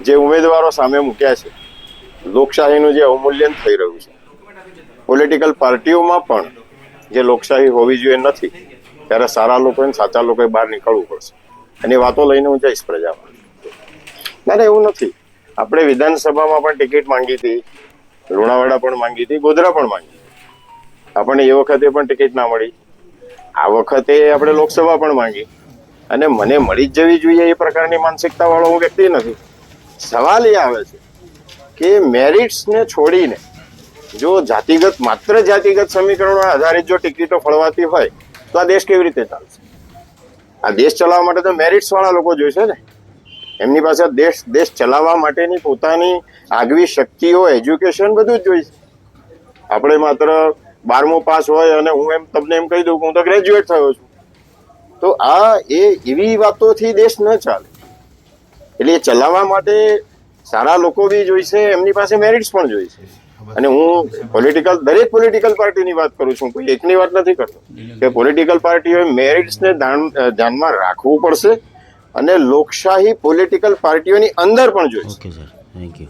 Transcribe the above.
જે ઉમેદવારો સામે મૂક્યા છે, લોકશાહીનું જે અવમૂલ્યન થઈ રહ્યું છે. પોલિટિકલ પાર્ટીઓમાં પણ જે લોકશાહી હોવી જોઈએ નથી, ત્યારે સારા લોકોને સાચા લોકોએ બહાર નીકળવું પડશે. એની વાતો લઈને હું જઈશ પ્રજામાં. ના ના, એવું નથી. આપણે વિધાનસભામાં પણ ટિકિટ માંગી હતી, લુણાવાડા પણ માંગી હતી, ગોધરા પણ માંગી હતી. આપણને એ વખતે પણ ટિકિટ ના મળી. આ વખતે આપણે લોકસભા પણ માંગી. અને મને મળી જ જવી જોઈએ એ પ્રકારની માનસિકતા વાળો હું વ્યક્તિ નથી. સવાલ એ આવે છે કે મેરિટ્સને છોડીને જો જાતિગત, માત્ર જાતિગત સમીકરણો આધારિત જો ટિકિટો ફળવાતી હોય, તો આ દેશ કેવી રીતે ચાલશે? આ દેશ ચલાવવા માટે તો મેરિટ્સ વાળા લોકો જોઈશે ને. એમની પાસે દેશ દેશ ચલાવવા માટેની પોતાની આગવી શક્તિઓ, એજ્યુકેશન બધું જ જોઈશે. આપણે માત્ર બારમું પાસ હોય અને હું એમ તમને એમ કહી દઉં કે હું તો ગ્રેજ્યુએટ થયો છું. તો આ એ એવી વાતોથી દેશ ન ચાલે. એટલે એ ચલાવવા માટે સારા લોકો બી જોઈશે, એમની પાસે મેરિટ્સ પણ જોઈશે. અને હું પોલિટિકલ દરેક પોલિટિકલ પાર્ટીની વાત કરું છું કોઈ એકની વાત નથી કરતો. કે પોલિટિકલ પાર્ટીઓએ મેરિટ્સને ધ્યાન- ધ્યાનમાં રાખવું પડશે અને લોકશાહી પોલિટિકલ પાર્ટીઓની અંદર પણ જોઈશે. Thank you